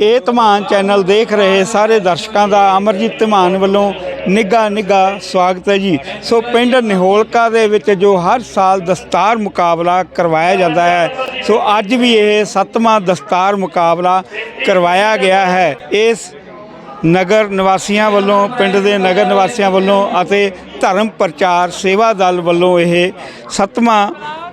ਇਹ ਧਮਾਨ ਚੈਨਲ ਦੇਖ ਰਹੇ ਸਾਰੇ ਦਰਸ਼ਕਾਂ ਦਾ ਅਮਰਜੀਤ ਧਮਾਨ ਵੱਲੋਂ ਨਿੱਘਾ ਨਿੱਘਾ ਸਵਾਗਤ ਹੈ ਜੀ। ਸੋ ਪਿੰਡ ਨਿਹੋਲਕਾ ਦੇ ਵਿੱਚ ਜੋ ਹਰ ਸਾਲ ਦਸਤਾਰ ਮੁਕਾਬਲਾ ਕਰਵਾਇਆ ਜਾਂਦਾ ਹੈ, ਸੋ ਅੱਜ ਵੀ ਇਹ ਸੱਤਵਾਂ ਦਸਤਾਰ ਮੁਕਾਬਲਾ ਕਰਵਾਇਆ ਗਿਆ ਹੈ। ਇਸ ਨਗਰ ਨਿਵਾਸੀਆਂ ਵੱਲੋਂ, ਪਿੰਡ ਦੇ ਨਗਰ ਨਿਵਾਸੀਆਂ ਵੱਲੋਂ ਅਤੇ ਧਰਮ ਪ੍ਰਚਾਰ ਸੇਵਾ ਦਲ ਵੱਲੋਂ ਇਹ ਸੱਤਵਾਂ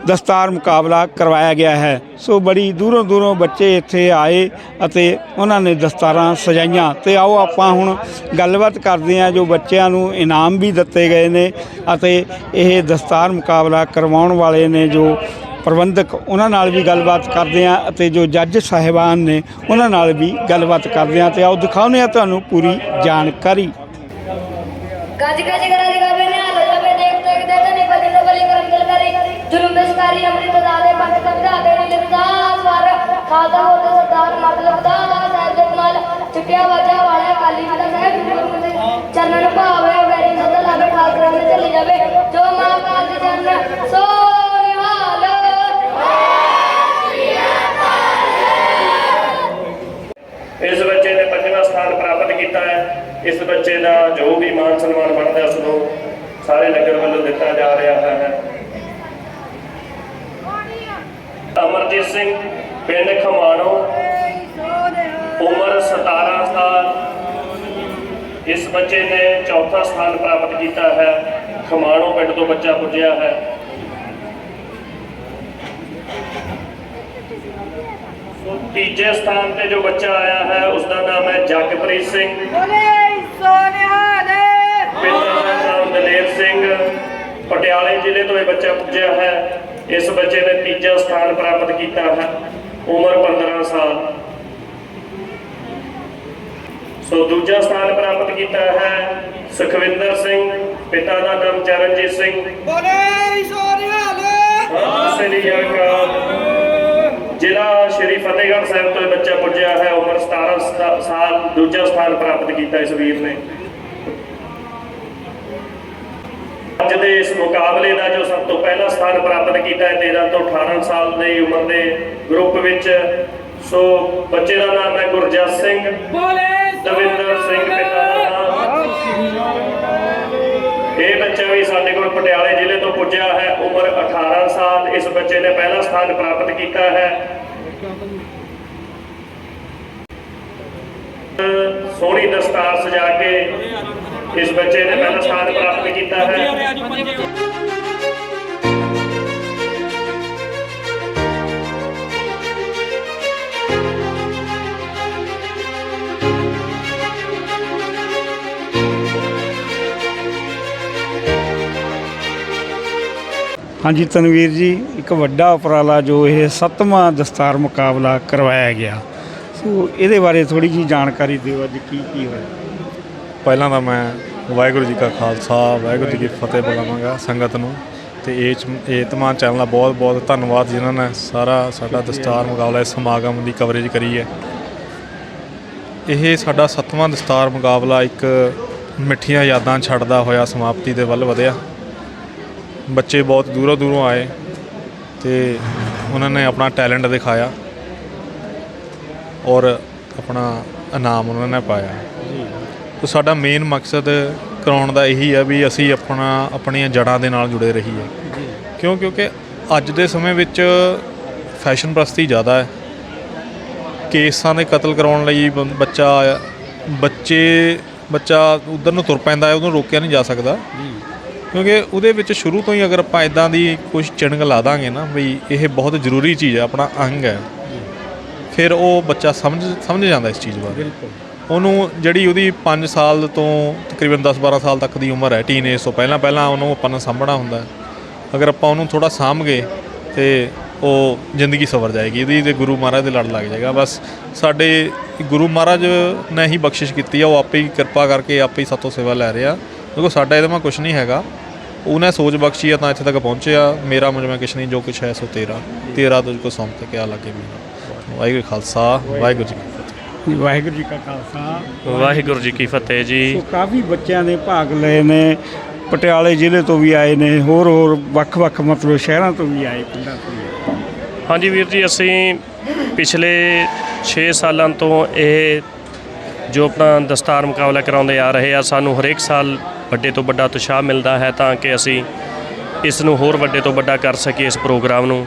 ਦਸਤਾਰ ਮੁਕਾਬਲਾ ਕਰਵਾਇਆ ਗਿਆ ਹੈ। ਸੋ ਬੜੀ ਦੂਰੋਂ ਦੂਰੋਂ ਬੱਚੇ ਇੱਥੇ ਆਏ ਅਤੇ ਉਹਨਾਂ ਨੇ ਦਸਤਾਰਾਂ ਸਜਾਈਆਂ। ਤੇ ਆਓ ਆਪਾਂ ਹੁਣ ਗੱਲਬਾਤ ਕਰਦੇ ਹਾਂ ਜੋ ਬੱਚਿਆਂ ਨੂੰ ਇਨਾਮ ਵੀ ਦਿੱਤੇ ਗਏ ਨੇ ਅਤੇ ਇਹ ਦਸਤਾਰ ਮੁਕਾਬਲਾ ਕਰਵਾਉਣ ਵਾਲੇ ਨੇ ਜੋ ਪ੍ਰਬੰਧਕ ਉਹਨਾਂ ਨਾਲ ਵੀ ਗੱਲਬਾਤ ਕਰਦੇ ਹਾਂ ਅਤੇ ਜੋ ਜੱਜ ਸਾਹਿਬਾਨ ਨੇ ਉਹਨਾਂ ਨਾਲ ਵੀ ਗੱਲਬਾਤ ਕਰਦੇ ਹਾਂ ਤੇ ਆਓ ਦਿਖਾਉਂਦੇ ਹਾਂ ਤੁਹਾਨੂੰ ਪੂਰੀ ਜਾਣਕਾਰੀ। ਗੱਜ ਗੱਜ ਕਰਾ ਦੀ ਗਾਵੇ ਨੇ ਹਾਲ ਜਾਵੇ ਦੇਖ ਦੇਖ ਦੇ ਤੇ ਨਿਕਲ ਜਿੰਦ ਬਲੀ ਕਰਮ ਦਿਲ ਕਰੀ। ਜੁਲਮ ਦਸਕਾਰੀ ਅੰਮ੍ਰਿਤ ਦਾਦੇ ਪੰਜ ਕਬਦਾ ਦੇ ਨੀ ਲਿਖਦਾ ਸਵਰ। ਖਾਲਦਾ ਹੋ ਤੇ ਸਰਦਾਰ ਮਤਲਬ ਦਾ ਸਾਹਿਬ ਦੇ ਕਮਾਲ ਚਿੱਟਿਆ ਵਾਜਾ ਵਾਲਿਆ ਕਾਲੀ ਮਾਤਾ ਸਾਹਿਬ। ਚਰਨਨ ਭਾਵੇ ਵੈਰੀ ਸਦਾ ਲਾਵੇ ਠਾਕਰਾਂ ਦੇ ਚੱਲੀ ਜਾਵੇ। ਇਸ ਬੱਚੇ ਦਾ ਜੋ ਵੀ ਮਾਨ ਸਨਮਾਨ ਬਣਦਾ ਉਸ ਨੂੰ ਸਾਰੇ ਨਗਰ ਵੱਲੋਂ ਦਿੱਤਾ ਜਾ ਰਿਹਾ ਹੈ। ਅਮਰਜੀਤ ਸਿੰਘ ਪਿੰਡ ਖਮਾਣੋ, ਉਮਰ 17 ਸਾਲ। ਇਸ ਬੱਚੇ ਨੇ ਚੌਥਾ ਸਥਾਨ ਪ੍ਰਾਪਤ ਕੀਤਾ ਹੈ। ਖਮਾਣੋ ਪਿੰਡ ਤੋਂ ਬੱਚਾ ਪੁੱਜਿਆ ਹੈ। ਤੀਜੇ ਸਥਾਨ ਤੇ ਜੋ ਬੱਚਾ ਆਇਆ ਹੈ ਉਸ ਦਾ ਨਾਮ ਹੈ ਜਗਪ੍ਰੀਤ ਸਿੰਘ। ਪਿਤਾ ਦਾ ਨਾਮ ਦਲੇਰ ਸਿੰਘ ਪਟਿਆਲੇ ਜ਼ਿਲ੍ਹੇ ਤੋਂ ਇਹ ਬੱਚਾ ਪੁੱਜਿਆ ਹੈ। ਇਸ ਬੱਚੇ ਨੇ ਤੀਜਾ ਸਥਾਨ ਪ੍ਰਾਪਤ ਕੀਤਾ ਹੈ। ਉਮਰ 15 ਸਾਲ। ਸੋ ਦੂਜਾ ਸਥਾਨ ਪ੍ਰਾਪਤ ਕੀਤਾ ਹੈ ਸੁਖਵਿੰਦਰ ਸਿੰਘ ਪਿਤਾ ਦਾ ਨਾਮ ਚਰਨਜੀਤ ਸਿੰਘ। ਸਤਿ ਸ੍ਰੀ ਅਕਾਲ। ਜ਼ਿਲ੍ਹਾ ਸ਼੍ਰੀ ਫਤਿਹਗੜ੍ਹ ਸਾਹਿਬ ਤੋਂ ਇਹ ਬੱਚਾ ਪੁੱਜਿਆ ਹੈ ਉਮਰ 17 ਸਤਾ- ਸਾਲ ਦੂਜਾ ਸਥਾਨ ਪ੍ਰਾਪਤ ਕੀਤਾ ਇਸ ਵੀਰ ਨੇ। ਅੱਜ ਦੇ ਇਸ ਮੁਕਾਬਲੇ ਦਾ ਜੋ ਸਭ ਤੋਂ ਪਹਿਲਾ ਸਥਾਨ ਪ੍ਰਾਪਤ ਕੀਤਾ ਹੈ 13 ਤੋਂ 18 ਸਾਲ ਦੀ ਉਮਰ ਦੇ ਗਰੁੱਪ ਵਿੱਚ ਸੋ ਬੱਚੇ ਦਾ ਨਾਮ ਹੈ ਗੁਰਜਸ ਸਿੰਘ। ਦਵਿੰਦਰ ਸਿੰਘ ਪਿਤਾ ਦਾ ਨਾਮ। ਇਹ ਬੱਚਾ ਵੀ ਸਾਡੇ ਕੋਲ ਪਟਿਆਲੇ ਜ਼ਿਲ੍ਹੇ ਤੋਂ ਪੁੱਜਿਆ ਹੈ। ਉਮਰ 18 ਸਾਲ ਇਸ ਬੱਚੇ ਨੇ ਪਹਿਲਾ ਸਥਾਨ ਪ੍ਰਾਪਤ ਕੀਤਾ ਹੈ। ਸੋਹਣੀ ਦਸਤਾਰ ਸਜਾ ਕੇ ਇਸ ਬੱਚੇ ਨੇ ਪਹਿਲਾ ਸਥਾਨ ਪ੍ਰਾਪਤ ਕੀਤਾ ਹੈ। ਹਾਂਜੀ, ਤਨਵੀਰ ਜੀ, ਇੱਕ ਵੱਡਾ ਉਪਰਾਲਾ ਜੋ ਇਹ ਸੱਤਵਾਂ ਦਸਤਾਰ ਮੁਕਾਬਲਾ ਕਰਵਾਇਆ ਗਿਆ। ਸੋ ਇਹਦੇ ਬਾਰੇ ਥੋੜੀ ਜੀ ਜਾਣਕਾਰੀ ਦਿਓ, ਅੱਜ ਕੀ ਕੀ ਹੋਇਆ? ਪਹਿਲਾਂ ਤਾਂ ਮੈਂ ਵਾਹਿਗੁਰੂ ਜੀ ਕਾ ਖਾਲਸਾ, ਵਾਹਿਗੁਰੂ ਜੀ ਕੀ ਫਤਿਹ ਬੁਲਾਵਾਂਗਾ ਸੰਗਤ ਨੂੰ। ਤੇ ਇਹ ਚ- ਇਹ ਤਮਾਮ ਚੈਨਲ ਦਾ ਬਹੁਤ ਬਹੁਤ ਧੰਨਵਾਦ ਜਿਨ੍ਹਾਂ ਨੇ ਸਾਰਾ ਸਾਡਾ ਦਸਤਾਰ ਮੁਕਾਬਲਾ, ਇਸ ਸਮਾਗਮ ਦੀ ਕਵਰੇਜ ਕਰੀ ਹੈ। ਇਹ ਸਾਡਾ ਸੱਤਵਾਂ ਦਸਤਾਰ ਮੁਕਾਬਲਾ ਇੱਕ ਮਿੱਠੀਆਂ ਯਾਦਾਂ ਛੱਡਦਾ ਹੋਇਆ ਸਮਾਪਤੀ ਦੇ ਵੱਲ ਵਧਿਆ। ਬੱਚੇ ਬਹੁਤ ਦੂਰੋਂ ਦੂਰੋਂ ਆਏ ਤੇ ਉਹਨਾਂ ਨੇ ਆਪਣਾ ਟੈਲੈਂਟ ਦਿਖਾਇਆ ਔਰ ਆਪਣਾ ਇਨਾਮ ਉਹਨਾਂ ਨੇ ਪਾਇਆ। ਤੋ ਸਾਡਾ ਮੇਨ ਮਕਸਦ ਕਰਾਉਣ ਦਾ ਇਹੀ ਹੈ ਵੀ ਅਸੀਂ ਆਪਣਾ ਆਪਣੀਆਂ ਜੜ੍ਹਾਂ ਦੇ ਨਾਲ ਜੁੜੇ ਰਹੀਏ। ਕਿਉਂ? ਕਿਉਂਕਿ ਅੱਜ ਦੇ ਸਮੇਂ ਵਿੱਚ ਫੈਸ਼ਨ ਪ੍ਰਸਤੀ ਜ਼ਿਆਦਾ ਹੈ। ਕੇਸਾਂ ਦੇ ਕਤਲ ਕਰਾਉਣ ਲਈ ਬੱਚਾ ਬੱਚੇ ਬੱਚਾ ਉਧਰ ਨੂੰ ਤੁਰ ਪੈਂਦਾ ਹੈ ਉਹਨੂੰ ਰੋਕਿਆ ਨਹੀਂ ਜਾ ਸਕਦਾ। ਕਿਉਂਕਿ ਉਹਦੇ ਵਿੱਚ ਸ਼ੁਰੂ ਤੋਂ ਹੀ ਅਗਰ ਆਪਾਂ ਇਦਾਂ ਦੀ ਕੁਝ ਚਿੰਨ੍ਹ ਲਾ ਦਾਂਗੇ ਨਾ ਵੀ ਇਹ ਬਹੁਤ ਜ਼ਰੂਰੀ ਚੀਜ਼ ਹੈ ਆਪਣਾ ਅੰਗ ਹੈ ਫਿਰ ਉਹ ਬੱਚਾ ਸਮਝ ਸਮਝ ਜਾਂਦਾ ਇਸ ਚੀਜ਼ ਬਾਰੇ। ਉਹਨੂੰ ਜਿਹੜੀ ਉਹਦੀ 5 ਸਾਲ ਤੋਂ ਤਕਰੀਬਨ 10-12 ਸਾਲ ਤੱਕ ਦੀ ਉਮਰ ਹੈ ਟੀਨੇਜ ਤੋਂ ਪਹਿਲਾਂ ਪਹਿਲਾਂ ਉਹਨੂੰ ਆਪਾਂ ਨੂੰ ਸਾਂਭਣਾ ਹੁੰਦਾ ਅਗਰ ਆਪਾਂ ਉਹਨੂੰ ਥੋੜਾ ਸਾਂਭ ਗਏ ਤੇ ਉਹ ਜ਼ਿੰਦਗੀ ਸਵਰ ਜਾਏਗੀ ਇਹਦੀ ਤੇ ਗੁਰੂ ਮਹਾਰਾਜ ਦੇ ਲੜ ਲੱਗ ਜਾਏਗਾ। ਬਸ ਸਾਡੇ ਗੁਰੂ ਮਹਾਰਾਜ ਨੇ ਹੀ ਬਖਸ਼ਿਸ਼ ਕੀਤੀ ਆ ਉਹ ਆਪੇ ਹੀ ਕਿਰਪਾ ਕਰਕੇ ਆਪੇ ਹੀ ਸਾਤੋਂ ਸੇਵਾ ਲੈ ਰਿਹਾ। ਦੇਖੋ ਸਾਡਾ ਇਹਦੇ ਮਾ ਕੁਝ ਨਹੀਂ ਹੈਗਾ। ਉਹਨੇ ਸੋਚ ਬਖਸ਼ੀ ਆ ਤਾਂ ਇੱਥੇ ਤੱਕ ਪਹੁੰਚਿਆ ਮੇਰਾ ਮੁਝ ਮੈਂ ਕੁਛ ਨਹੀਂ ਜੋ ਕੁਛ ਹੈ ਸੋ ਤੇਰਾ। ਤੇਰਾ ਤੁਝ ਕੋ ਸੌਂਪ ਤੇ ਕਿਆ ਲੱਗੇ ਮੇਰਾ ਵਾਹਿਗੁਰੂ ਕਾ ਖਾਲਸਾ ਵਾਹਿਗੁਰੂ ਜੀ ਕੀ ਫਤਿਹ। ਵਾਹਿਗੁਰੂ ਜੀ ਕਾ ਖਾਲਸਾ। ਵਾਹਿਗੁਰੂ ਜੀ ਕੀ ਫਤਿਹ ਜੀ। ਸੋ ਕਾਫੀ ਬੱਚਿਆਂ ਨੇ ਭਾਗ ਲਏ ਨੇ। ਪਟਿਆਲੇ ਜ਼ਿਲ੍ਹੇ ਤੋਂ ਵੀ ਆਏ ਨੇ। ਹੋਰ ਹੋਰ ਵੱਖ-ਵੱਖ ਮਤਲਬ ਸ਼ਹਿਰਾਂ ਤੋਂ ਵੀ ਆਏ ਪਿੰਡਾਂ ਤੋਂ ਵੀ ਆਏ। ਹਾਂਜੀ ਵੀਰ ਜੀ ਅਸੀਂ ਪਿਛਲੇ 6 ਸਾਲਾਂ ਤੋਂ ਇਹ ਜੋ ਆਪਣਾ ਦਸਤਾਰ ਮੁਕਾਬਲਾ ਕਰਾਉਂਦੇ ਆ ਰਹੇ ਆ ਸਾਨੂੰ ਹਰੇਕ ਸਾਲ ਵੱਡੇ ਤੋਂ ਵੱਡਾ ਉਤਸ਼ਾਹ ਮਿਲਦਾ ਹੈ ਤਾਂ ਕਿ ਅਸੀਂ ਇਸ ਨੂੰ ਹੋਰ ਵੱਡੇ ਤੋਂ ਵੱਡਾ ਕਰ ਸਕੀਏ ਇਸ ਪ੍ਰੋਗਰਾਮ ਨੂੰ।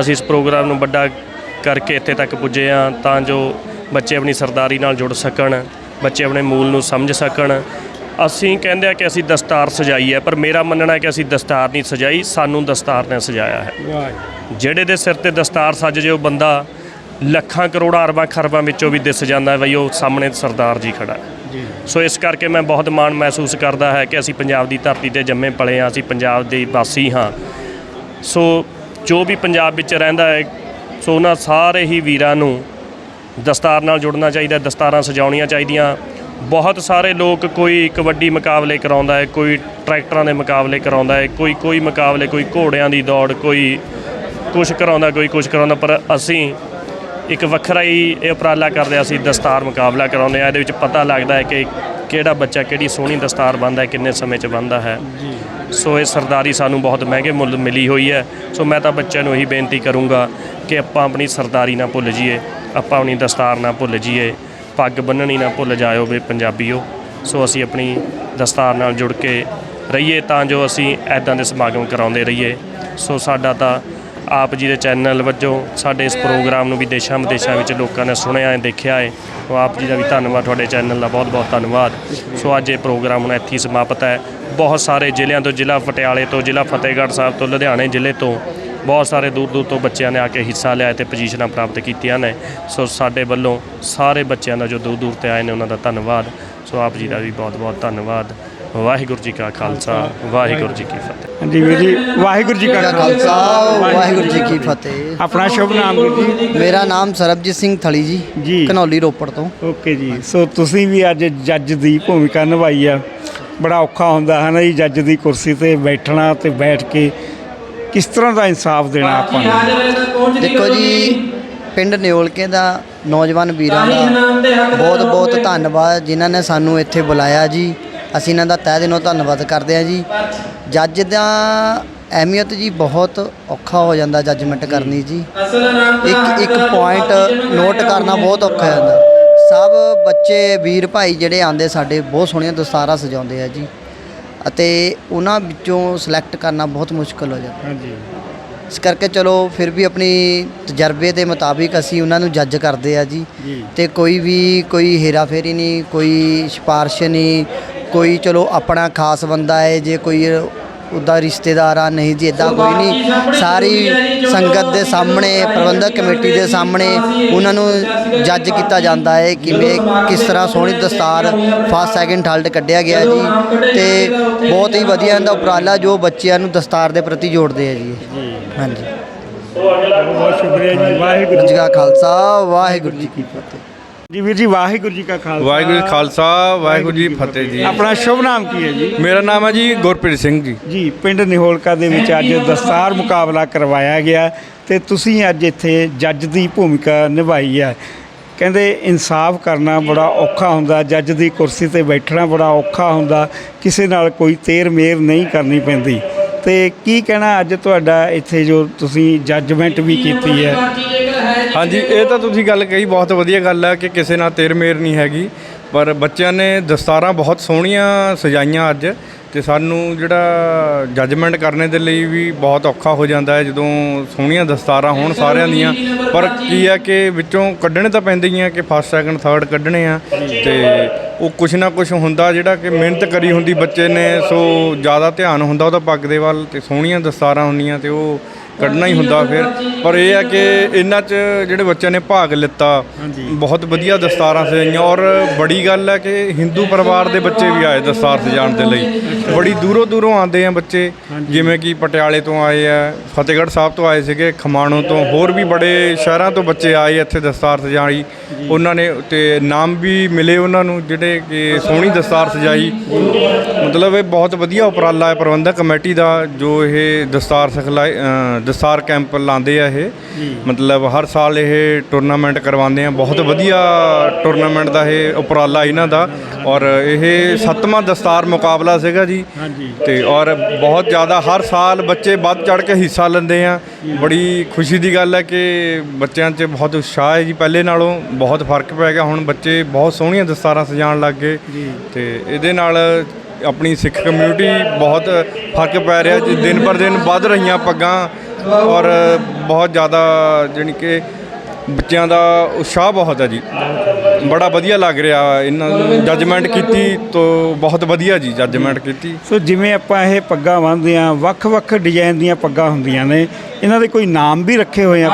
ਅਸੀਂ ਇਸ ਪ੍ਰੋਗਰਾਮ ਨੂੰ ਵੱਡਾ ਕਰਕੇ ਇੱਥੇ ਤੱਕ ਪੁੱਜੇ ਆ ਤਾਂ ਜੋ ਬੱਚੇ ਆਪਣੀ ਸਰਦਾਰੀ ਨਾਲ ਜੁੜ ਸਕਣ ਬੱਚੇ ਆਪਣੇ ਮੂਲ ਨੂੰ ਸਮਝ ਸਕਣ। ਅਸੀਂ ਕਹਿੰਦੇ ਆ ਕਿ ਅਸੀਂ ਦਸਤਾਰ ਸਜਾਈ ਹੈ ਪਰ ਮੇਰਾ ਮੰਨਣਾ ਹੈ ਕਿ ਅਸੀਂ ਦਸਤਾਰ ਨਹੀਂ ਸਜਾਈ ਸਾਨੂੰ ਦਸਤਾਰ ਨੇ ਸਜਾਇਆ ਹੈ। ਜਿਹੜੇ ਦੇ ਸਿਰ ਤੇ ਦਸਤਾਰ ਸੱਜ ਜੇ ਉਹ ਬੰਦਾ ਲੱਖਾਂ ਕਰੋੜਾਂ ਅਰਬਾਂ ਖਰਬਾਂ ਵਿੱਚੋਂ ਵੀ ਦਿਸ ਜਾਂਦਾ ਹੈ ਬਈ ਉਹ ਸਾਹਮਣੇ ਸਰਦਾਰ ਜੀ ਖੜਾ ਹੈ। ਜੀ। ਸੋ ਇਸ ਕਰਕੇ ਮੈਂ ਬਹੁਤ ਮਾਣ ਮਹਿਸੂਸ ਕਰਦਾ ਹੈ ਕਿ ਅਸੀਂ ਪੰਜਾਬ ਦੀ ਧਰਤੀ ਤੇ ਜੰਮੇ ਪਲੇ ਹਾਂ, ਅਸੀਂ ਪੰਜਾਬ ਦੇ ਵਾਸੀ ਹਾਂ। ਸੋ ਜੋ ਵੀ ਪੰਜਾਬ ਵਿੱਚ ਰਹਿੰਦਾ ਹੈ, ਸੋ ਉਹਨਾਂ ਸਾਰੇ ਹੀ ਵੀਰਾਂ ਨੂੰ ਦਸਤਾਰ ਨਾਲ ਜੁੜਨਾ ਚਾਹੀਦਾ, ਦਸਤਾਰਾਂ ਸਜਾਉਣੀਆਂ ਚਾਹੀਦੀਆਂ। ਬਹੁਤ ਸਾਰੇ ਲੋਕ ਕੋਈ ਕਬੱਡੀ ਮੁਕਾਬਲੇ ਕਰਾਉਂਦਾ ਹੈ, ਕੋਈ ਟਰੈਕਟਰਾਂ ਦੇ ਮੁਕਾਬਲੇ ਕਰਾਉਂਦਾ ਹੈ, ਕੋਈ ਕੋਈ ਮੁਕਾਬਲੇ, ਕੋਈ ਘੋੜਿਆਂ ਦੀ ਦੌੜ, ਕੋਈ ਕੁਛ ਕਰਾਉਂਦਾ, ਕੋਈ ਕੁਛ ਕਰਾਉਂਦਾ, ਪਰ ਅਸੀਂ ਇੱਕ ਵੱਖਰਾ ਹੀ ਇਹ ਉਪਰਾਲਾ ਕਰਦੇ ਹਾਂ ਅਸੀਂ ਦਸਤਾਰ ਮੁਕਾਬਲਾ ਕਰਾਉਂਦੇ ਆ। ਇਹਦੇ ਵਿੱਚ ਪਤਾ ਲੱਗਦਾ ਹੈ ਕਿ ਕਿਹੜਾ ਬੱਚਾ ਕਿਹੜੀ ਸੋਹਣੀ ਦਸਤਾਰ ਬੰਨ੍ਹਦਾ ਹੈ, ਕਿੰਨੇ ਸਮੇਂ 'ਚ ਬੰਨ੍ਹਦਾ ਹੈ। ਸੋ ਇਹ ਸਰਦਾਰੀ ਸਾਨੂੰ ਬਹੁਤ ਮਹਿੰਗੇ ਮੁੱਲ ਮਿਲੀ ਹੋਈ ਹੈ। ਸੋ ਮੈਂ ਤਾਂ ਬੱਚਿਆਂ ਨੂੰ ਇਹੀ ਬੇਨਤੀ ਕਰੂੰਗਾ ਕਿ ਆਪਾਂ ਆਪਣੀ ਸਰਦਾਰੀ ਨਾ ਭੁੱਲ ਜਾਈਏ, ਆਪਾਂ ਆਪਣੀ ਦਸਤਾਰ ਨਾ ਭੁੱਲ ਜਾਈਏ, ਪੱਗ ਬੰਨਣੀ ਨਾ ਭੁੱਲ ਜਾਇਓ ਵੀ ਪੰਜਾਬੀਓ। ਸੋ ਅਸੀਂ ਆਪਣੀ ਦਸਤਾਰ ਨਾਲ ਜੁੜ ਕੇ ਰਹੀਏ ਤਾਂ ਜੋ ਅਸੀਂ ਐਦਾਂ ਦੇ ਸਮਾਗਮ ਕਰਾਉਂਦੇ ਰਹੀਏ। ਸੋ ਸਾਡਾ ਤਾਂ ਆਪ ਜੀ ਦੇ ਚੈਨਲ ਵੱਜੋਂ ਸਾਡੇ ਇਸ ਪ੍ਰੋਗਰਾਮ ਨੂੰ ਵੀ ਦੇਸ਼ਾਂ ਵਿਦੇਸ਼ਾਂ ਵਿੱਚ ਲੋਕਾਂ ਨੇ ਸੁਣਿਆ ਹੈ, ਦੇਖਿਆ ਹੈ। ਉਹ ਆਪ ਜੀ ਦਾ ਵੀ ਧੰਨਵਾਦ, ਤੁਹਾਡੇ ਚੈਨਲ ਦਾ ਬਹੁਤ ਬਹੁਤ ਧੰਨਵਾਦ। ਸੋ ਅੱਜ ਇਹ ਪ੍ਰੋਗਰਾਮ ਹੁਣ ਇੱਥੇ ਹੀ ਸਮਾਪਤ ਹੈ। ਬਹੁਤ ਸਾਰੇ ਜ਼ਿਲ੍ਹਿਆਂ ਤੋਂ, ਜ਼ਿਲ੍ਹਾ ਪਟਿਆਲੇ ਤੋਂ, ਜ਼ਿਲ੍ਹਾ ਫਤਿਹਗੜ੍ਹ ਸਾਹਿਬ ਤੋਂ, ਲੁਧਿਆਣੇ ਜ਼ਿਲ੍ਹੇ ਤੋਂ ਬਹੁਤ ਸਾਰੇ ਦੂਰ ਦੂਰ ਤੋਂ ਬੱਚਿਆਂ ਨੇ ਆ ਕੇ ਹਿੱਸਾ ਲਿਆ ਤੇ ਪੋਜੀਸ਼ਨਾਂ ਪ੍ਰਾਪਤ ਕੀਤੀਆਂ ਨੇ। ਸੋ ਸਾਡੇ ਵੱਲੋਂ ਸਾਰੇ ਬੱਚਿਆਂ ਦਾ ਜੋ ਦੂਰ ਦੂਰ ਤੇ ਆਏ ਨੇ, ਉਹਨਾਂ ਦਾ ਧੰਨਵਾਦ। ਸੋ ਆਪ ਜੀ ਦਾ ਵੀ ਬਹੁਤ ਬਹੁਤ ਧੰਨਵਾਦ। ਵਾਹਿਗੁਰੂ ਜੀ ਕਾ ਖਾਲਸਾ ਵਾਹਿਗੁਰੂ ਜੀ ਕੀ ਫਤਿਹ। ਹਾਂਜੀ ਵੀਰ ਜੀ ਵਾਹਿਗੁਰੂ ਜੀ ਕਾ ਖਾਲਸਾ ਵਾਹਿਗੁਰੂ ਜੀ ਕੀ ਫਤਿਹ। ਆਪਣਾ ਸ਼ੁਭ ਨਾਮ ਜੀ। ਮੇਰਾ ਨਾਮ ਸਰਬਜੀਤ ਸਿੰਘ ਥਲੀ ਜੀ ਜੀ। ਘਨੌਲੀ ਰੋਪੜ ਤੋਂ। ਓਕੇ ਜੀ। ਸੋ ਤੁਸੀਂ ਵੀ ਅੱਜ ਜੱਜ ਦੀ ਭੂਮਿਕਾ ਨਿਭਾਈ ਆ। ਬੜਾ ਔਖਾ ਹੁੰਦਾ ਹੈ ਨਾ ਜੀ ਜੱਜ ਦੀ ਕੁਰਸੀ ਤੇ ਬੈਠਣਾ ਤੇ ਬੈਠ ਕੇ ਕਿਸ ਤਰ੍ਹਾਂ ਦਾ ਇਨਸਾਫ ਦੇਣਾ ਆਪਾਂ ਨੂੰ? ਦੇਖੋ ਜੀ ਪਿੰਡ ਨਿਓਲਕੇ ਦਾ ਨੌਜਵਾਨ ਵੀਰਾਂ ਦਾ ਬਹੁਤ ਬਹੁਤ ਧੰਨਵਾਦ ਜਿਨ੍ਹਾਂ ਨੇ ਸਾਨੂੰ ਇੱਥੇ ਬੁਲਾਇਆ ਜੀ। ਅਸੀਂ ਇਹਨਾਂ ਦਾ ਤਹਿ ਦਿਲੋਂ ਧੰਨਵਾਦ ਕਰਦੇ ਹਾਂ ਜੀ। ਜੱਜ ਦਾ ਅਹਿਮੀਅਤ ਜੀ ਬਹੁਤ ਔਖਾ ਹੋ ਜਾਂਦਾ ਜੱਜਮੈਂਟ ਕਰਨੀ ਜੀ। ਇੱਕ ਇੱਕ ਪੁਆਇੰਟ ਨੋਟ ਕਰਨਾ ਬਹੁਤ ਔਖਾ ਹੋ ਜਾਂਦਾ। ਸਭ ਬੱਚੇ ਵੀਰ ਭਾਈ ਜਿਹੜੇ ਆਂਦੇ ਸਾਡੇ ਬਹੁਤ ਸੋਹਣੀਆਂ ਦਸਤਾਰਾਂ ਸਜਾਉਂਦੇ ਆ ਜੀ। ਅਤੇ ਉਹਨਾਂ ਵਿੱਚੋਂ ਸਿਲੈਕਟ ਕਰਨਾ ਬਹੁਤ ਮੁਸ਼ਕਲ ਹੋ ਜਾਂਦਾ। ਹਾਂਜੀ। ਇਸ ਕਰਕੇ ਚਲੋ ਫਿਰ ਵੀ ਆਪਣੀ ਤਜਰਬੇ ਦੇ ਮੁਤਾਬਿਕ ਅਸੀਂ ਉਹਨਾਂ ਨੂੰ ਜੱਜ ਕਰਦੇ ਆ ਜੀ। ਜੀ। ਤੇ ਕੋਈ ਵੀ ਕੋਈ ਹੇਰਾਫੇਰੀ ਨਹੀਂ ਕੋਈ ਸਿਫਾਰਿਸ਼ ਨਹੀਂ ਕੋਈ ਚਲੋ ਆਪਣਾ ਖਾਸ ਬੰਦਾ ਹੈ ਜੇ ਕੋਈ ਉਹਦਾ ਰਿਸ਼ਤੇਦਾਰ ਆ ਨਹੀਂ ਜੀ ਇਦਾਂ ਕੋਈ ਨਹੀਂ। ਸਾਰੀ ਸੰਗਤ ਦੇ ਸਾਹਮਣੇ ਪ੍ਰਬੰਧਕ ਕਮੇਟੀ ਦੇ ਸਾਹਮਣੇ ਉਹਨਾਂ ਨੂੰ ਜੱਜ ਕੀਤਾ ਜਾਂਦਾ ਹੈ ਕਿਵੇਂ ਕਿਸ ਤਰ੍ਹਾਂ ਸੋਹਣੀ ਦਸਤਾਰ ਫਸਟ ਸੈਕਿੰਡ ਥਰਡ ਕੱਢਿਆ ਗਿਆ ਜੀ। ਤੇ ਬਹੁਤ ਹੀ ਵਧੀਆ ਇਹਦਾ ਉਪਰਾਲਾ ਜੋ ਬੱਚਿਆਂ ਨੂੰ ਦਸਤਾਰ ਦੇ ਪ੍ਰਤੀ ਜੋੜਦੇ ਆ ਜੀ। ਹਾਂਜੀ। ਬਹੁਤ ਸ਼ੁਕਰੀਆ ਜੀ। ਵਾਹਿਗੁਰੂ ਜੀ ਕਾ ਖਾਲਸਾ ਵਾਹਿਗੁਰੂ ਜੀ ਕੀ ਫਤਿਹ। ਜੀ ਵੀਰ ਜੀ ਵਾਹਿਗੁਰੂ ਜੀ ਕਾ ਖਾਲਸਾ। ਵਾਹਿਗੁਰੂ ਜੀ ਖਾਲਸਾ ਵਾਹਿਗੁਰੂ ਜੀ ਫਤਿਹ ਜੀ। ਆਪਣਾ ਸ਼ੁਭ ਨਾਮ ਕੀ ਹੈ ਜੀ? ਮੇਰਾ ਨਾਮ ਹੈ ਜੀ ਗੁਰਪ੍ਰੀਤ ਸਿੰਘ ਜੀ। ਜੀ ਪਿੰਡ ਨਿਹੋਲਕਾ ਦੇ ਵਿੱਚ ਅੱਜ ਦਸਤਾਰ ਮੁਕਾਬਲਾ ਕਰਵਾਇਆ ਗਿਆ ਤੇ ਤੁਸੀਂ ਅੱਜ ਇੱਥੇ ਜੱਜ ਦੀ ਭੂਮਿਕਾ ਨਿਭਾਈ ਹੈ। ਕਹਿੰਦੇ ਇਨਸਾਫ ਕਰਨਾ ਬੜਾ ਔਖਾ ਹੁੰਦਾ ਜੱਜ ਦੀ ਕੁਰਸੀ ਤੇ ਬੈਠਣਾ ਬੜਾ ਔਖਾ ਹੁੰਦਾ ਕਿਸੇ ਨਾਲ ਕੋਈ ਤੇਰ ਮੇਰ ਨਹੀਂ ਕਰਨੀ ਪੈਂਦੀ। ਤੇ ਕੀ ਕਹਿਣਾ ਅੱਜ ਤੁਹਾਡਾ ਇੱਥੇ ਜੋ ਤੁਸੀਂ ਜੱਜਮੈਂਟ ਵੀ ਕੀਤੀ ਹੈ? ਹਾਂਜੀ, ਇਹ ਤਾਂ ਤੁਸੀਂ ਗੱਲ ਕਹੀ, ਬਹੁਤ ਵਧੀਆ ਗੱਲ ਹੈ ਕਿ ਕਿਸੇ ਨਾਲ ਤੇਰ ਮੇਰ ਨਹੀਂ ਹੈਗੀ। ਪਰ ਬੱਚਿਆਂ ਨੇ ਦਸਤਾਰਾਂ ਬਹੁਤ ਸੋਹਣੀਆਂ ਸਜਾਈਆਂ ਅੱਜ ਤੇ ਸਾਨੂੰ ਜਿਹੜਾ ਜੱਜਮੈਂਟ ਕਰਨੇ ਦੇ ਲਈ ਵੀ ਬਹੁਤ ਔਖਾ ਹੋ ਜਾਂਦਾ ਹੈ, ਜਦੋਂ ਸੋਹਣੀਆਂ ਦਸਤਾਰਾਂ ਹੋਣ ਸਾਰਿਆਂ ਦੀਆਂ। ਪਰ ਕੀ ਹੈ ਕਿ ਵਿੱਚੋਂ ਕੱਢਣੇ ਤਾਂ ਪੈਂਦੇ ਹੀ ਆ ਕਿ ਫਸਟ ਸੈਕੰਡ ਥਰਡ ਕੱਢਣੇ ਆ ਤੇ ਉਹ ਕੁਛ ਨਾ ਕੁਛ ਹੁੰਦਾ ਜਿਹੜਾ ਕਿ ਮਿਹਨਤ ਕਰੀ ਹੁੰਦੀ ਬੱਚੇ ਨੇ, ਸੋ ਜ਼ਿਆਦਾ ਧਿਆਨ ਹੁੰਦਾ ਉਹਦਾ ਪੱਗ ਦੇ ਵੱਲ ਤੇ ਸੋਹਣੀਆਂ ਦਸਤਾਰਾਂ ਹੁੰਦੀਆਂ ਤੇ ਉਹ ਕੱਢਣਾ ਹੀ ਹੁੰਦਾ ਫਿਰ। ਪਰ ਇਹ ਹੈ ਕਿ ਇਹਨਾਂ 'ਚ ਜਿਹੜੇ ਬੱਚਿਆਂ ਨੇ ਭਾਗ ਲਿੱਤਾ ਬਹੁਤ ਵਧੀਆ ਦਸਤਾਰਾਂ ਸਜਾਈਆਂ ਔਰ ਬੜੀ ਗੱਲ ਹੈ ਕਿ ਹਿੰਦੂ ਪਰਿਵਾਰ ਦੇ ਬੱਚੇ ਵੀ ਆਏ ਦਸਤਾਰ ਸਜਾਉਣ ਦੇ ਲਈ। ਬੜੀ ਦੂਰੋਂ ਦੂਰੋਂ ਆਉਂਦੇ ਆ ਬੱਚੇ ਜਿਵੇਂ ਕਿ ਪਟਿਆਲੇ ਤੋਂ ਆਏ ਆ ਫਤਿਹਗੜ੍ਹ ਸਾਹਿਬ ਤੋਂ ਆਏ ਸੀਗੇ ਖਮਾਣੋਂ ਤੋਂ ਹੋਰ ਵੀ ਬੜੇ ਸ਼ਹਿਰਾਂ ਤੋਂ ਬੱਚੇ ਆਏ ਇੱਥੇ ਦਸਤਾਰ ਸਜਾਈ ਉਹਨਾਂ ਨੇ ਤੇ ਨਾਮ ਵੀ ਮਿਲੇ ਉਹਨਾਂ ਨੂੰ ਜਿਹੜੇ ਕਿ ਸੋਹਣੀ ਦਸਤਾਰ ਸਜਾਈ। ਮਤਲਬ ਇਹ ਬਹੁਤ ਵਧੀਆ ਉਪਰਾਲਾ ਹੈ ਪ੍ਰਬੰਧਕ ਕਮੇਟੀ ਦਾ ਜੋ ਇਹ ਦਸਤਾਰ ਸਿਖਲਾਈ ਅ, ਦਸਤਾਰ ਕੈਂਪ ਲਾਉਂਦੇ ਆ ਇਹ। ਮਤਲਬ ਹਰ ਸਾਲ ਇਹ ਟੂਰਨਾਮੈਂਟ ਕਰਵਾਉਂਦੇ ਆ। ਬਹੁਤ ਵਧੀਆ ਟੂਰਨਾਮੈਂਟ ਦਾ ਇਹ ਉਪਰਾਲਾ ਇਹਨਾਂ ਦਾ। ਔਰ ਇਹ ਸੱਤਵਾਂ ਦਸਤਾਰ ਮੁਕਾਬਲਾ ਸੀਗਾ ਜੀ। ਤੇ ਔਰ ਬਹੁਤ ਜ਼ਿਆਦਾ ਹਰ ਸਾਲ ਬੱਚੇ ਵੱਧ ਚੜ ਕੇ ਹਿੱਸਾ ਲੈਂਦੇ ਆ। ਬੜੀ ਖੁਸ਼ੀ ਦੀ ਗੱਲ ਹੈ ਕਿ ਬੱਚਿਆਂ 'ਚ ਬਹੁਤ ਉਤਸ਼ਾਹ ਹੈ ਜੀ। ਪਹਿਲੇ ਨਾਲੋਂ ਬਹੁਤ ਫ਼ਰਕ ਪੈ ਗਿਆ। ਹੁਣ ਬੱਚੇ ਬਹੁਤ ਸੋਹਣੀਆਂ ਦਸਤਾਰਾਂ ਸਜਾਉਣ ਲੱਗ ਗਏ। ਤੇ ਇਹਦੇ ਨਾਲ ਆਪਣੀ ਸਿੱਖ ਕਮਿਊਨਿਟੀ ਬਹੁਤ ਫ਼ਰਕ ਪੈ ਰਿਹਾ ਜੀ। ਦਿਨ ਪਰ ਦਿਨ ਵੱਧ ਰਹੀਆਂ ਪੱਗਾਂ। ਔਰ ਬਹੁਤ ਜ਼ਿਆਦਾ ਜਾਣੀ ਕਿ ਬੱਚਿਆਂ ਦਾ ਉਤਸ਼ਾਹ ਬਹੁਤ ਹੈ ਜੀ। ਬੜਾ ਵਧੀਆ ਲੱਗ ਰਿਹਾ ਇਹਨਾਂ ਨੂੰ। ਜੱਜਮੈਂਟ ਕੀਤੀ ਤੋਂ ਬਹੁਤ ਵਧੀਆ ਜੀ ਜੱਜਮੈਂਟ ਕੀਤੀ। ਸੋ ਜਿਵੇਂ ਆਪਾਂ ਇਹ ਪੱਗਾਂ ਬੰਨ੍ਹਦੇ ਆ ਵੱਖ-ਵੱਖ ਡਿਜ਼ਾਈਨ ਦੀਆਂ ਪੱਗਾਂ ਹੁੰਦੀਆਂ ਨੇ ਇਹਨਾਂ ਦੇ ਕੋਈ ਨਾਮ ਵੀ ਰੱਖੇ ਹੋਏ ਆ?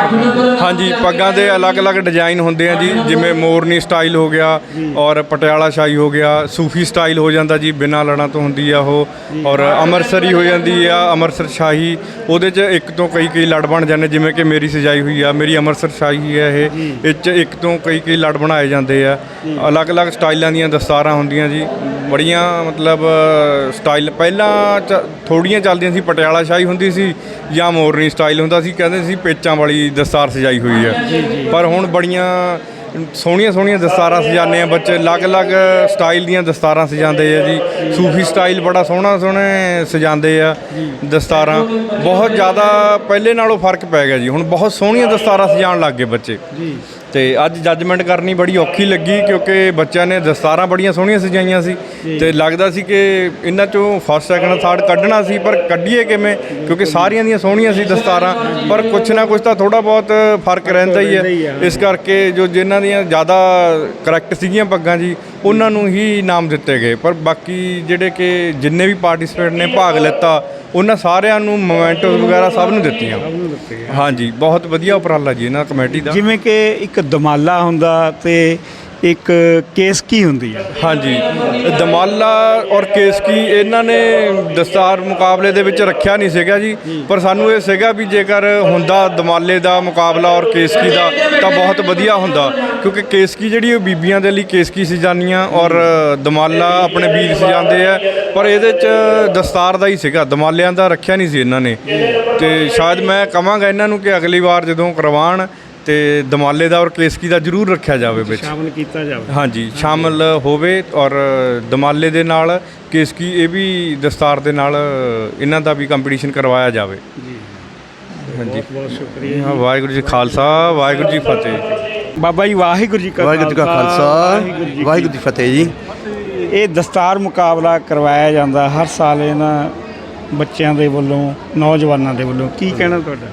ਹਾਂਜੀ ਪੱਗਾਂ ਦੇ ਅਲੱਗ-ਅਲੱਗ ਡਿਜ਼ਾਈਨ ਹੁੰਦੇ ਆ ਜੀ ਜਿਵੇਂ ਮੋਰਨੀ ਸਟਾਈਲ ਹੋ ਗਿਆ ਔਰ ਪਟਿਆਲਾ ਸ਼ਾਹੀ ਹੋ ਗਿਆ ਸੂਫੀ ਸਟਾਈਲ ਹੋ ਜਾਂਦਾ ਜੀ ਬਿਨਾਂ ਲੜਾਂ ਤੋਂ ਹੁੰਦੀ ਆ ਉਹ ਔਰ ਅੰਮ੍ਰਿਤਸਰੀ ਹੋ ਜਾਂਦੀ ਆ ਅੰਮ੍ਰਿਤਸਰ ਸ਼ਾਹੀ ਉਹਦੇ 'ਚ ਇੱਕ ਤੋਂ ਕਈ ਕਈ ਲੜ ਬਣ ਜਾਂਦੇ ਜਿਵੇਂ ਕਿ ਮੇਰੀ ਸਜਾਈ ਹੋਈ ਆ ਮੇਰੀ ਅੰਮ੍ਰਿਤਸਰ ਸ਼ਾਹੀ ਹੈ ਇਹ ਇਹ 'ਚ ਇੱਕ ਤੋਂ ਕਈ ਕਈ ਲੜ ਬਣਾਏ ਜਾਂਦੇ ਆ। ਅਲੱਗ-ਅਲੱਗ ਸਟਾਈਲਾਂ ਦੀਆਂ ਦਸਤਾਰਾਂ ਹੁੰਦੀਆਂ ਜੀ। ਬੜੀਆਂ ਮਤਲਬ ਸਟਾਈਲ ਪਹਿਲਾਂ ਥੋੜੀਆਂ ਚੱਲਦੀਆਂ ਸੀ ਪਟਿਆਲਾ ਸ਼ਾਹੀ ਹੁੰਦੀ ਸੀ ਜਾਂ ਮੋਰਨੀ ਸਟਾਈਲ ਹੁੰਦਾ ਸੀ ਕਹਿੰਦੇ ਸੀ ਪੇਚਾਂ ਵਾਲੀ ਦਸਤਾਰ ਸਜਾਈ ਹੋਈ ਹੈ ਪਰ ਹੁਣ ਬੜੀਆਂ ਸੋਹਣੀਆਂ ਸੋਹਣੀਆਂ ਦਸਤਾਰਾਂ ਸਜਾਉਂਦੇ ਆ ਬੱਚੇ ਅਲੱਗ-ਅਲੱਗ ਸਟਾਈਲ ਦੀਆਂ ਦਸਤਾਰਾਂ ਸਜਾਉਂਦੇ ਆ ਜੀ। ਸੂਫੀ ਸਟਾਈਲ ਬੜਾ ਸੋਹਣਾ ਸੋਹਣੇ ਸਜਾਉਂਦੇ ਆ ਦਸਤਾਰਾਂ। ਬਹੁਤ ਜ਼ਿਆਦਾ ਪਹਿਲੇ ਨਾਲੋਂ ਫ਼ਰਕ ਪੈ ਗਿਆ ਜੀ। ਹੁਣ ਬਹੁਤ ਸੋਹਣੀਆਂ ਦਸਤਾਰਾਂ ਸਜਾਉਣ ਲੱਗ ਗਏ ਬੱਚੇ। ਜੀ। ਤੇ ਅੱਜ ਜੱਜਮੈਂਟ ਕਰਨੀ ਬੜੀ ਔਖੀ ਲੱਗੀ ਕਿਉਂਕਿ ਬੱਚਿਆਂ ਨੇ ਦਸਤਾਰਾਂ ਬੜੀਆਂ ਸੋਹਣੀਆਂ ਸਜਾਈਆਂ ਸੀ ਤੇ ਲੱਗਦਾ ਸੀ ਕਿ ਇਹਨਾਂ ਚੋਂ ਫਸਟ ਸੈਕੰਡ ਥਰਡ ਕੱਢਣਾ ਸੀ ਪਰ ਕੱਢੀਏ ਕਿਵੇਂ? ਕਿਉਂਕਿ ਸਾਰੀਆਂ ਦੀਆਂ ਸੋਹਣੀਆਂ ਸੀ ਦਸਤਾਰਾਂ ਪਰ ਕੁਛ ਨਾ ਕੁਛ ਤਾਂ ਥੋੜਾ ਬਹੁਤ ਫ਼ਰਕ ਰਹਿੰਦਾ ਹੀ ਹੈ। ਇਸ ਕਰਕੇ ਜੋ ਜਿਨ੍ਹਾਂ ਦੀਆਂ ਜ਼ਿਆਦਾ ਕਰੈਕਟ ਸੀਗੀਆਂ ਪੱਗਾਂ ਜੀ ਉਹਨਾਂ ਨੂੰ ਹੀ ਇਨਾਮ ਦਿੱਤੇ ਗਏ। ਪਰ ਬਾਕੀ ਜਿਹੜੇ ਕਿ ਜਿੰਨੇ ਵੀ ਪਾਰਟਿਸਿਪੇਟ ਨੇ ਭਾਗ ਲਿੱਤਾ ਉਹਨਾਂ ਸਾਰਿਆਂ ਨੂੰ ਮੋਮੈਂਟੋਸ ਵਗੈਰਾ ਸਭ ਨੂੰ ਦਿੱਤੀਆਂ। ਹਾਂਜੀ ਬਹੁਤ ਵਧੀਆ ਉਪਰਾਲਾ ਜੀ ਇਹਨਾਂ ਕਮੇਟੀ ਦਾ। ਜਿਵੇਂ ਕਿ ਇੱਕ ਦਮਾਲਾ ਹੁੰਦਾ ਤੇ ਇੱਕ ਕੇਸਕੀ ਹੁੰਦੀ ਹੈ? ਹਾਂਜੀ, ਦਮਾਲਾ ਔਰ ਕੇਸਕੀ ਇਹਨਾਂ ਨੇ ਦਸਤਾਰ ਮੁਕਾਬਲੇ ਦੇ ਵਿੱਚ ਰੱਖਿਆ ਨਹੀਂ ਸੀਗਾ ਜੀ, ਪਰ ਸਾਨੂੰ ਇਹ ਸੀਗਾ ਵੀ ਜੇਕਰ ਹੁੰਦਾ ਦਮਾਲੇ ਦਾ ਮੁਕਾਬਲਾ ਔਰ ਕੇਸਕੀ ਦਾ, ਤਾਂ ਬਹੁਤ ਵਧੀਆ ਹੁੰਦਾ, ਕਿਉਂਕਿ ਕੇਸਕੀ ਜਿਹੜੀ ਉਹ ਬੀਬੀਆਂ ਦੇ ਲਈ ਕੇਸਕੀ ਸਜਾਨੀਆਂ ਔਰ ਦਮਾਲਾ ਆਪਣੇ ਵੀਰ ਸਜਾਉਂਦੇ ਆ, ਪਰ ਇਹਦੇ ਚ ਦਸਤਾਰ ਦਾ ਹੀ ਸੀਗਾ, ਦਮਾਲਿਆਂ ਦਾ ਰੱਖਿਆ ਨਹੀਂ ਸੀ ਇਹਨਾਂ ਨੇ। ਤੇ ਸ਼ਾਇਦ ਮੈਂ ਕਹਾਂਗਾ ਇਹਨਾਂ ਨੂੰ ਕਿ ਅਗਲੀ ਵਾਰ ਜਦੋਂ ਕਰਵਾਉਣ ਤੇ ਦਮਾਲੇ ਦਾ ਔਰ ਕੇਸਕੀ ਦਾ ਜ਼ਰੂਰ ਰੱਖਿਆ ਜਾਵੇ ਵਿੱਚ। ਸ਼ਾਮਲ ਕੀਤਾ ਜਾਵੇ। ਹਾਂਜੀ ਸ਼ਾਮਲ ਹੋਵੇ ਔਰ ਦਮਾਲੇ ਦੇ ਨਾਲ ਕੇਸਕੀ ਇਹ ਵੀ ਦਸਤਾਰ ਦੇ ਨਾਲ ਇਹਨਾਂ ਦਾ ਵੀ ਕੰਪੀਟੀਸ਼ਨ ਕਰਵਾਇਆ ਜਾਵੇ। ਜੀ। ਹਾਂਜੀ। ਬਹੁਤ ਸ਼ੁਕਰੀਆ ਹਾਂ, ਵਾਹਿਗੁਰੂ ਜੀ ਖਾਲਸਾ ਵਾਹਿਗੁਰੂ ਜੀ ਫਤਿਹ। ਬਾਬਾ ਜੀ ਵਾਹਿਗੁਰੂ ਜੀ ਕਾ ਵਾਹਿਗੁਰੂ ਜੀ ਕਾ ਖਾਲਸਾ ਵਾਹਿਗੁਰੂ ਜੀ ਫਤਿਹ ਜੀ। ਇਹ ਦਸਤਾਰ ਮੁਕਾਬਲਾ ਕਰਵਾਇਆ ਜਾਂਦਾ ਹਰ ਸਾਲ ਇਹਨਾਂ ਬੱਚਿਆਂ ਦੇ ਵੱਲੋਂ ਨੌਜਵਾਨਾਂ ਦੇ ਵੱਲੋਂ। ਕੀ ਕਹਿਣਾ ਤੁਹਾਡਾ?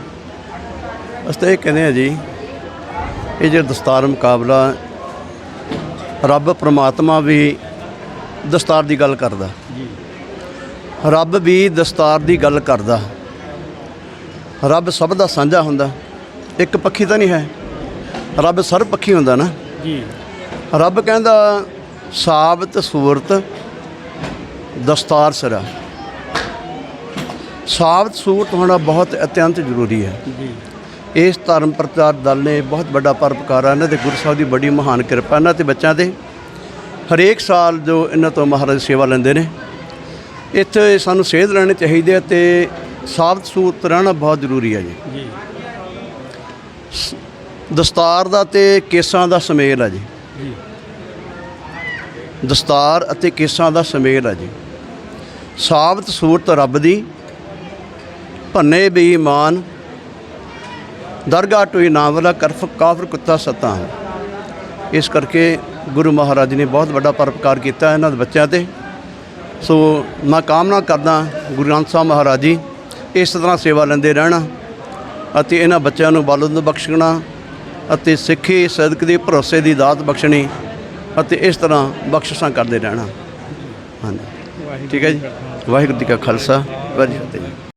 ਅਸੀਂ ਤਾਂ ਇਹ ਕਹਿੰਦੇ ਆ ਜੀ ਇਹ ਜਿਹੜਾ ਦਸਤਾਰ ਮੁਕਾਬਲਾ ਰੱਬ ਪ੍ਰਮਾਤਮਾ ਵੀ ਦਸਤਾਰ ਦੀ ਗੱਲ ਕਰਦਾ। ਰੱਬ ਵੀ ਦਸਤਾਰ ਦੀ ਗੱਲ ਕਰਦਾ। ਰੱਬ ਸਭ ਦਾ ਸਾਂਝਾ ਹੁੰਦਾ। ਇੱਕ ਪੱਖੀ ਤਾਂ ਨਹੀਂ ਹੈ। ਰੱਬ ਸਰਬ ਪੱਖੀ ਹੁੰਦਾ ਨਾ। ਜੀ। ਰੱਬ ਕਹਿੰਦਾ ਸਾਬਤ ਸੂਰਤ ਦਸਤਾਰ ਸਿਰਾ। ਸਾਬਤ ਸੂਰਤ ਹੋਣਾ ਬਹੁਤ ਅਤਿਅੰਤ ਜ਼ਰੂਰੀ ਹੈ। ਜੀ। ਇਸ ਧਰਮ ਪ੍ਰਚਾਰ ਦਲ ਨੇ ਬਹੁਤ ਵੱਡਾ ਪਰਪਕਾਰ ਇਹਨਾਂ ਤੇ ਗੁਰੂ ਸਾਹਿਬ ਦੀ ਬੜੀ ਮਹਾਨ ਕਿਰਪਾ ਇਹਨਾਂ ਤੇ ਬੱਚਿਆਂ ਤੇ। ਹਰੇਕ ਸਾਲ ਜੋ ਇਹਨਾਂ ਤੋਂ ਮਹਾਰਾਜ ਸੇਵਾ ਲੈਂਦੇ ਨੇ। ਇੱਥੇ ਸਾਨੂੰ ਸੇਧ ਲੈਣੀ ਚਾਹੀਦੀ ਹੈ ਤੇ ਸਾਬਤ ਸੂਰਤ ਰਹਿਣਾ ਬਹੁਤ ਜ਼ਰੂਰੀ ਹੈ ਜੀ। ਜੀ। ਦਸਤਾਰ ਦਾ ਤੇ ਕੇਸਾਂ ਦਾ ਸਮੇਲ ਹੈ ਜੀ। ਜੀ। ਦਸਤਾਰ ਅਤੇ ਕੇਸਾਂ ਦਾ ਸਮੇਲ ਹੈ ਜੀ। ਸਾਬਤ ਸੂਰਤ ਰੱਬ ਦੀ ਭੰਨੇ ਬੇਈਮਾਨ ਦਰਗਾਹ ਟੋਈ ਨਾਵਲਾ ਕਰਫ, ਕਾਫਰ ਕੁੱਤਾ ਸਤਾ ਇਸ ਕਰਕੇ ਗੁਰੂ ਮਹਾਰਾਜ ਜੀ ਨੇ ਬਹੁਤ ਵੱਡਾ ਪਰਪਕਾਰ ਕੀਤਾ ਇਹਨਾਂ ਦੇ ਬੱਚਿਆਂ ਤੇ। ਸੋ ਮੈਂ ਕਾਮਨਾ ਕਰਦਾ ਗੁਰੂ ਗ੍ਰੰਥ ਸਾਹਿਬ ਮਹਾਰਾਜ ਜੀ, ਇਸ ਤਰ੍ਹਾਂ ਸੇਵਾ ਲੈਂਦੇ ਰਹਿਣਾ ਅਤੇ ਇਹਨਾਂ ਬੱਚਿਆਂ ਨੂੰ ਬਲਦ ਬਖਸ਼ਣਾ ਅਤੇ ਸਿੱਖੀ ਸਦਕ ਦੇ, ਭਰੋਸੇ ਦੀ ਦਾਤ ਬਖਸ਼ਣੀ ਅਤੇ ਇਸ ਤਰ੍ਹਾਂ ਬਖਸ਼ਿਸ਼ਾਂ ਕਰਦੇ ਰਹਿਣਾ। ਹਾਂਜੀ। ਠੀਕ ਹੈ ਜੀ। ਵਾਹਿਗੁਰੂ ਜੀ ਕਾ ਖਾਲਸਾ। ਵਾਹਿਗੁਰੂ ਜੀ